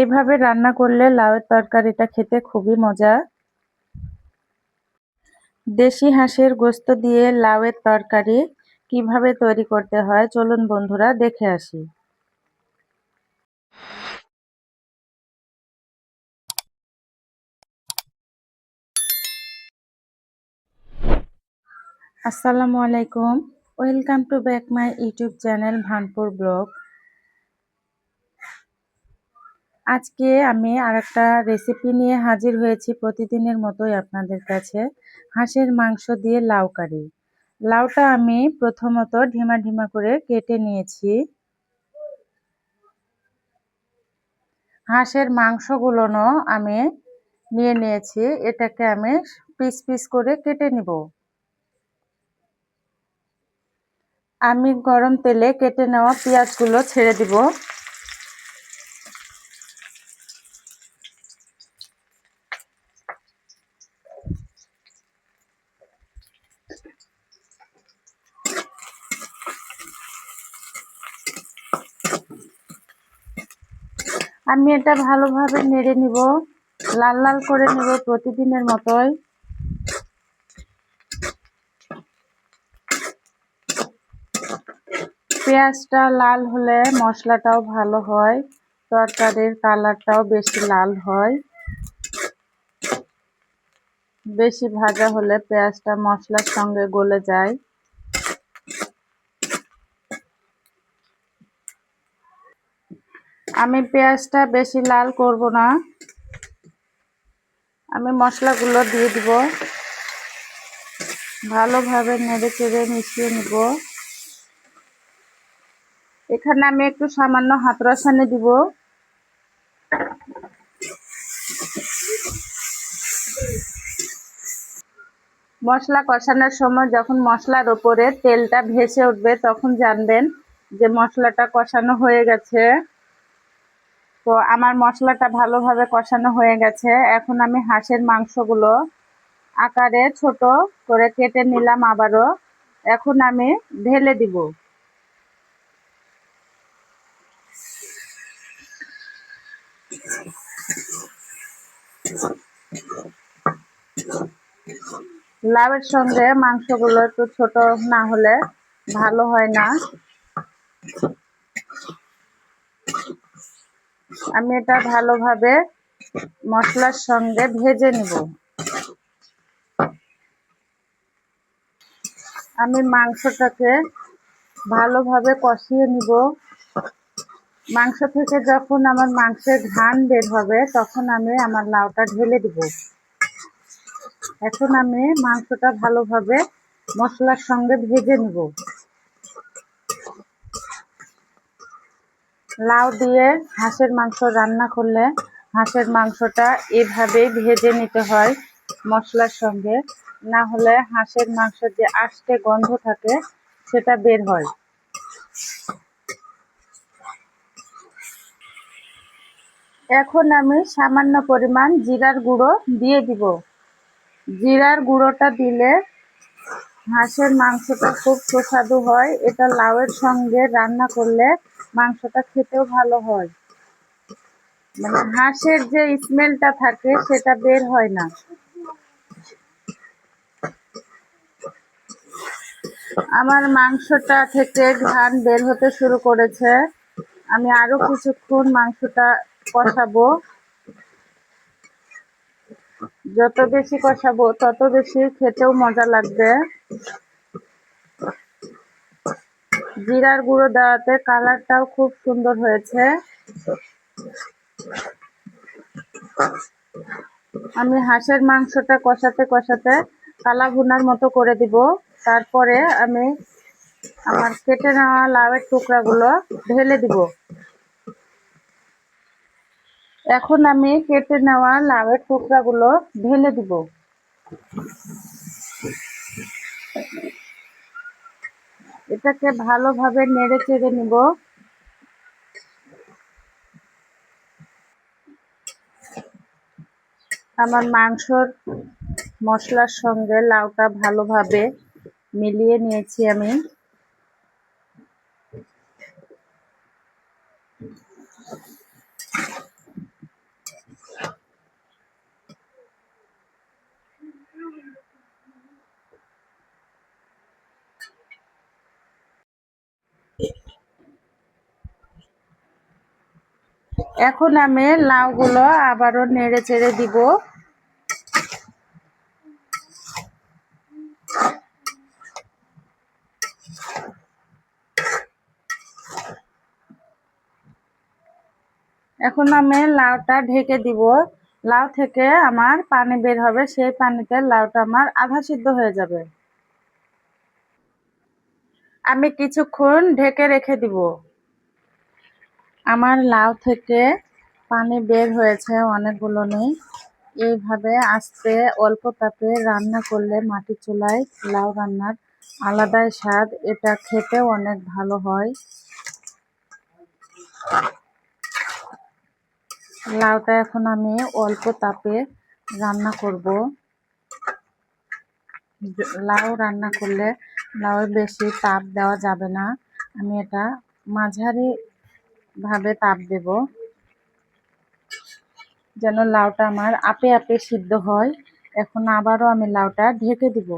এইভাবে রান্না করলে লাউয়ের তরকারিটা খেতে খুবই মজা। দেশি হাঁসের গোস্ত দিয়ে লাউয়ের তরকারি কীভাবে তৈরি করতে হয়, চলুন বন্ধুরা দেখে আসি। আসসালামু আলাইকুম। Welcome to back my YouTube channel Bhanpur blog. আজকে আমি আর একটা রেসিপি নিয়ে হাজির হয়েছি প্রতিদিনের মতোই আপনাদের কাছে। হাঁসের মাংস দিয়ে লাউ কারি। লাউটা আমি প্রথমত ঢিমা ঢিমা করে কেটে নিয়েছি। হাঁসের মাংসগুলোনও আমি নিয়ে নিয়েছি। এটাকে আমি পিস পিস করে কেটে নিব। আমি গরম তেলে কেটে নেওয়া পেঁয়াজগুলো ছেড়ে দিব। আমি এটা ভালোভাবে নেড়ে নিব। লাল লাল করে নেব প্রতিদিনের মতোই। পেঁয়াজটা লাল হলে মশলাটাও ভালো হয়, তরকারির কালারটাও বেশি লাল হয়। বেশি ভাজা হলে পেঁয়াজটা মশলার সঙ্গে গলে যায়। আমি পেঁয়াজটা বেশি লাল করব না। আমি মশলাগুলো দিয়ে দিব। ভালোভাবে নেড়ে চেড়ে মিশিয়ে নিব। এখানে আমি একটু সামান্য হাত রসানে দিব। মশলা কষানোর সময় যখন মশলার ওপরে তেলটা ভেসে উঠবে তখন জানবেন যে মশলাটা কষানো হয়ে গেছে। তো আমার মশলাটা ভালোভাবে কষানো হয়ে গেছে। এখন আমি হাঁসের মাংসগুলো আকারে ছোট করে কেটে নিলাম আবারও। এখন আমি ঢেলে দিব। লাভের সঙ্গে মাংসগুলো একটু ছোট না হলে ভালো হয় না। আমি এটা ভালোভাবে মশলার সঙ্গে ভেজে নিব। আমি মাংসটাকে ভালোভাবে কষিয়ে নিব। মাংস থেকে যখন আমার মাংসের ঘান বের হবে, তখন আমি আমার লাউটা ঢেলে দিব। এখন আমি মাংসটা ভালোভাবে মশলার সঙ্গে ভেজে নিব। লাউ দিয়ে হাঁসের মাংস রান্না করলে হাঁসের মাংসটা এভাবে ভেজে নিতে হয় মশলার সঙ্গে। না হলে হাঁসের মাংস যে আষ্টে গন্ধ থাকে, সেটা বের হয়। এখন আমি সামান্য পরিমাণ জিরার গুঁড়ো দিয়ে দিব। জিরার গুঁড়োটা দিলে হাঁসের মাংসটা খুব সুস্বাদু হয়। এটা লাউয়ের সঙ্গে রান্না করলে মাংসটা খেতেও ভালো হয়। মানে হাঁসের যে স্মেলটা থাকে সেটা বের হয় না। আমার মাংসটা থেকে ঘান বের হতে শুরু করেছে। আমি আরও কিছুক্ষণ মাংসটা কষাবো। যত বেশি কষাবো, তত বেশি খেতেও মজা লাগবে। জিরার গুঁড়ো দেওয়াতে কালারটাও খুব সুন্দর হয়েছে। আমি হাঁসের মাংসটা কষাতে কষাতে কালা ভুনার মতো করে দিব। তারপরে আমি আমার কেটে নেওয়া লাউয়ের টুকরাগুলো ঢেলে দিব। এখন আমি কেটে নেওয়া লাউয়ের টুকরাগুলো ঢেলে দিব। এটাকে ভালোভাবে নেড়ে চেড়ে নিব। আমার মাংসর মশলার সঙ্গে লাউটা ভালোভাবে মিলিয়ে নিয়েছি আমি। এখন আমি লাউগুলো আবারও নেড়ে চেড়ে দিব। এখন আমি লাউটা ঢেকে দিব। লাউ থেকে আমার পানি বের হবে, সেই পানিতে লাউটা আমার আধা সিদ্ধ হয়ে যাবে। আমি কিছুক্ষণ ঢেকে রেখে দিব। আমার লাউ থেকে পানি বের হয়েছে অনেকগুলো নেই। এইভাবে আস্তে অল্প তাপে রান্না করলে মাটির চুলায় লাউ রান্নার আলাদাই স্বাদ, এটা খেতেও অনেক ভালো হয়। লাউটা এখন আমি অল্প তাপে রান্না করব। লাউ রান্না করলে লাউয়ে বেশি তাপ দেওয়া যাবে না। আমি এটা মাঝারি ভাবে তাপ দেব। যেন লাউটা আমার আপে আপে সিদ্ধ হয়। এখন আবারও আমি লাউটা ঢেকে দিব।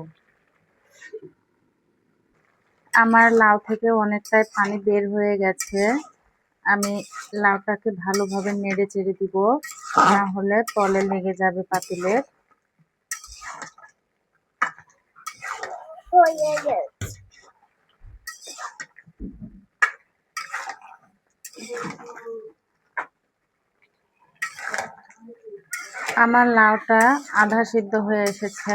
আমার লাউ থেকে অনেকটাই পানি বের হয়ে গেছে। আমি লাউটাকে ভালোভাবে নেড়ে চেড়ে দিব। না হলে তলে লেগে যাবে পাতিলের। আমার লাউটা আধা সিদ্ধ হয়ে এসেছে।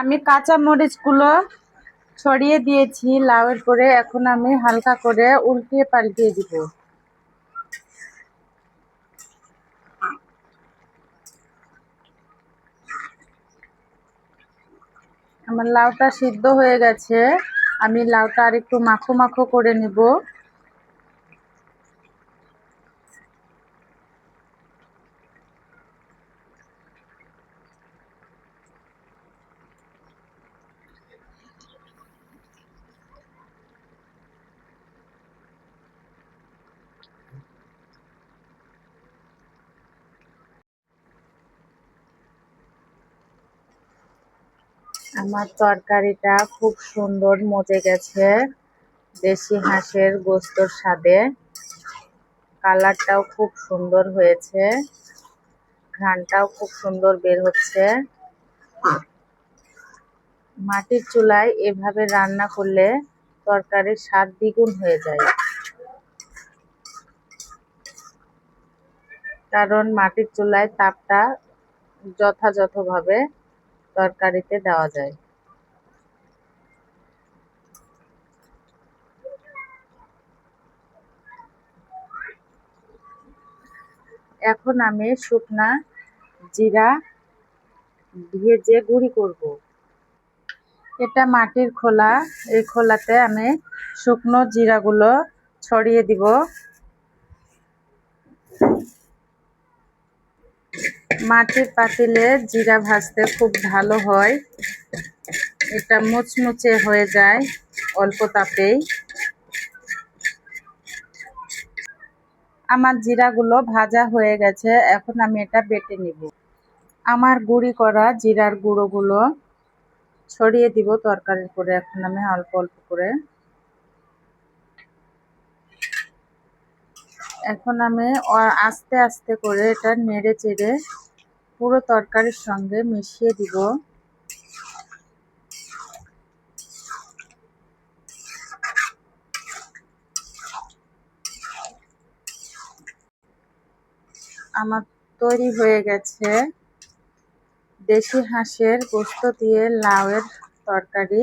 আমি কাঁচা মরিচগুলো ছড়িয়ে দিয়েছি, লাউয়ের পরে এখন আমি হালকা করে উল্টিয়ে পাল্টিয়ে দিব। আমার লাউটা সিদ্ধ হয়ে গেছে। আমি লাউটা আর একটু মাখো মাখো করে নিব। আমার তরকারিটা খুব সুন্দর মজে গেছে। দেশি হাঁসের গোস্তর স্বাদে। কালারটাও খুব সুন্দর হয়েছে। ঘ্রানটাও খুব সুন্দর বের হচ্ছে। মাটির চুলায় এভাবে রান্না করলে তরকারির স্বাদ দ্বিগুণ হয়ে যায়। কারণ মাটির চুলায় তাপটা যথাযথভাবে তরকারিতে দেওয়া যায়। এখন আমি শুকনা জিরা ভেজে গুঁড়ি করব। এটা মাটির খোলা, এই খোলাতে আমি শুকনো জিরাগুলো ছড়িয়ে দিব। মাটির পাতিলে জিরা ভাজতে খুব ভালো হয়। এটা মুচমুচে হয়ে যায় অল্প তাপেই। আমার জিরাগুলো ভাজা হয়ে গেছে, এখন আমি এটা বেটে নিব। আমার গুঁড়ি করা জিরার গুঁড়োগুলো ছড়িয়ে দিব তরকারির করে, এখন আমি অল্প অল্প করে। এখন আমি আস্তে আস্তে করে এটা নেড়ে চেড়ে পুরো তরকারির সঙ্গে মিশিয়ে দিব। আমার তৈরি হয়ে গেছে দেশি হাঁসের গোস্ত দিয়ে লাউয়ের তরকারি,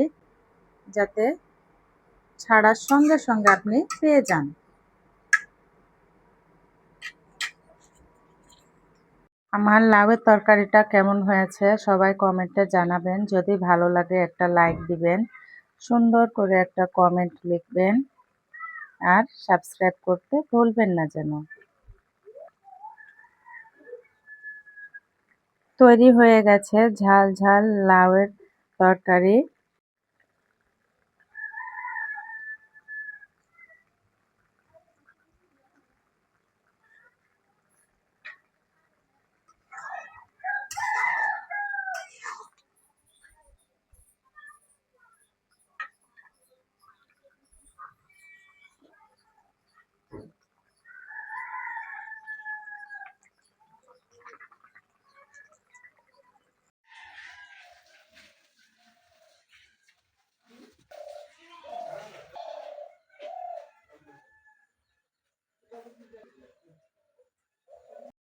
যাতে ছাড়ার সঙ্গে সঙ্গে আপনি পেয়ে যান। আমার লাউয়ের তরকারিটা কেমন হয়েছে সবাই কমেন্টে জানাবেন। যদি ভালো লাগে একটা লাইক দিবেন, সুন্দর করে একটা কমেন্ট লিখবেন আর সাবস্ক্রাইব করতে ভুলবেন না যেন। তৈরি হয়ে গেছে ঝাল ঝাল লাউয়ের তরকারি।